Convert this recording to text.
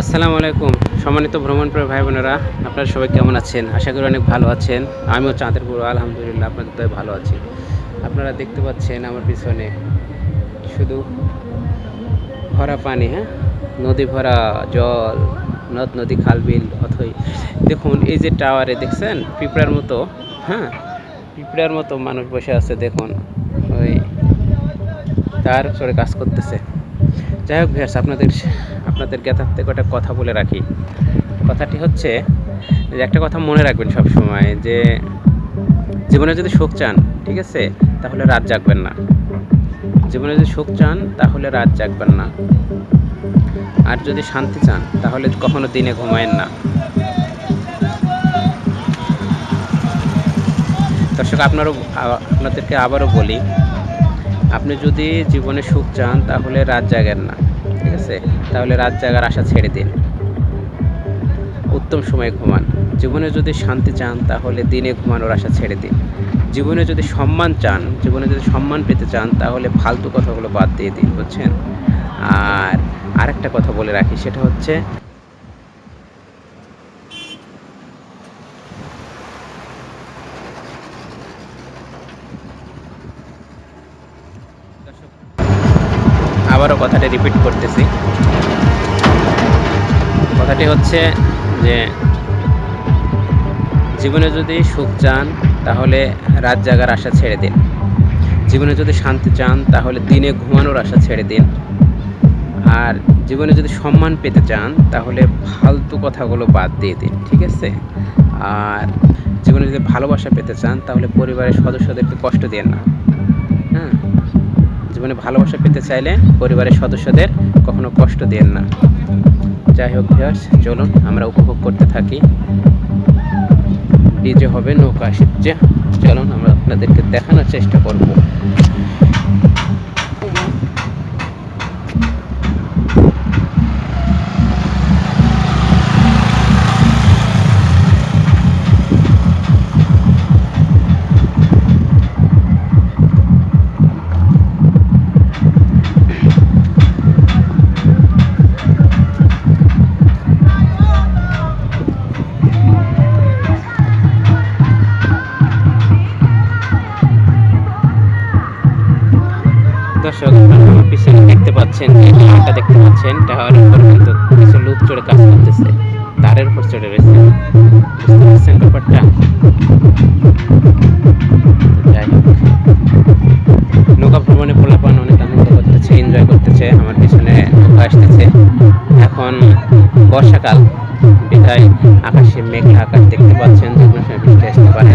আসসালামু আলাইকুম। সম্মানিত ভ্রমণপ্রিয় ভাই বোনেরা আপনারা সবাই কেমন আছেন? আশা করি অনেক ভালো আছেন। আমিও চাঁদের পুরো আলহামদুলিল্লাহ, আপনাদের দয়ে ভালো আছি। আপনারা দেখতে পাচ্ছেন আমার পিছনে শুধু ভরা পানি হ্যাঁ? নদী ভরা জল, নদ, নদী, খাল, বিল, অথই। দেখুন, এই যে টাওয়ারে, দেখছেন? পিঁপড়ার মতো হ্যাঁ? পিঁপড়ার মতো মানুষ বসে আছে, দেখুন। ওই তার চড়ে কাজ করতেছে। যাই হোক ভ্যাস আপনাদের আপনাদের জ্ঞাতার্থে একটা কথা বলে রাখি। কথাটি হচ্ছে যে, একটা কথা মনে রাখবেন সব সময় যে, জীবনে যদি সুখ চান, ঠিক আছে, তাহলে রাত জাগবেন না। জীবনে যদি সুখ চান, তাহলে রাত জাগবেন না। আর যদি শান্তি চান, তাহলে কখনো দিনে ঘুমায়েন না। দর্শক, আপনারও, আপনাদেরকে আবারও বলি, আপনি যদি জীবনে সুখ চান, তাহলে রাত জাগেন না। আছে তাহলে রাত জাগার আশা ছেড়ে দিন। উত্তম সময়ে ঘুমান। জীবনে যদি শান্তি চান, তাহলে দিনে ঘুমানোর আশা ছেড়ে দিন। জীবনে যদি সম্মান চান, জীবনে যদি সম্মান পেতে চান, তাহলে ফালতু কথাগুলো বাদ দিয়ে দিন, বুঝছেন? আর আরেকটা কথা বলে রাখি, সেটা হচ্ছে আবারও কথাটা রিপিট করতেছি। কথাটি হচ্ছে যে, জীবনে যদি সুখ চান, তাহলে রাত জাগার আশা ছেড়ে দিন। জীবনে যদি শান্তি চান, তাহলে দিনে ঘুমানোর আশা ছেড়ে দিন। আর জীবনে যদি সম্মান পেতে চান, তাহলে ফালতু কথাগুলো বাদ দিয়ে দিন, ঠিক আছে? আর জীবনে যদি ভালোবাসা পেতে চান, তাহলে পরিবারের সদস্যদেরকে কষ্ট দিন না। হ্যাঁ? জীবনে ভালোবাসা পেতে চাইলে পরিবারের সদস্যদের কখনো কষ্ট দেন না। যাই হোক ভিউয়ার্স চলুন আমরা উপভোগ করতে থাকি। ডিজে হবে নৌকা শিখছে চলুন আমরা আপনাদেরকে দেখানোর চেষ্টা করব। দর্শক আমার পিছনে দেখতে পাচ্ছেন, যে টাওয়ারটা দেখতে পাচ্ছেন টাওয়ারের উপর কিন্তু কিছু লোক চড়ে কাজ করতেছে, তারের উপর চড়ে রয়েছে। বুঝতে পারছেন ব্যাপারটা? নৌকা ভ্রমণে পোলাপান অনেক আনন্দ করতেছে এনজয় করতেছে, আমার পিছনে নৌকা আসতেছে। এখন বর্ষাকাল, বিধায় আকাশে মেঘলা আকাশ দেখতে পাচ্ছেন যে সময় বৃষ্টি আসতে পারে।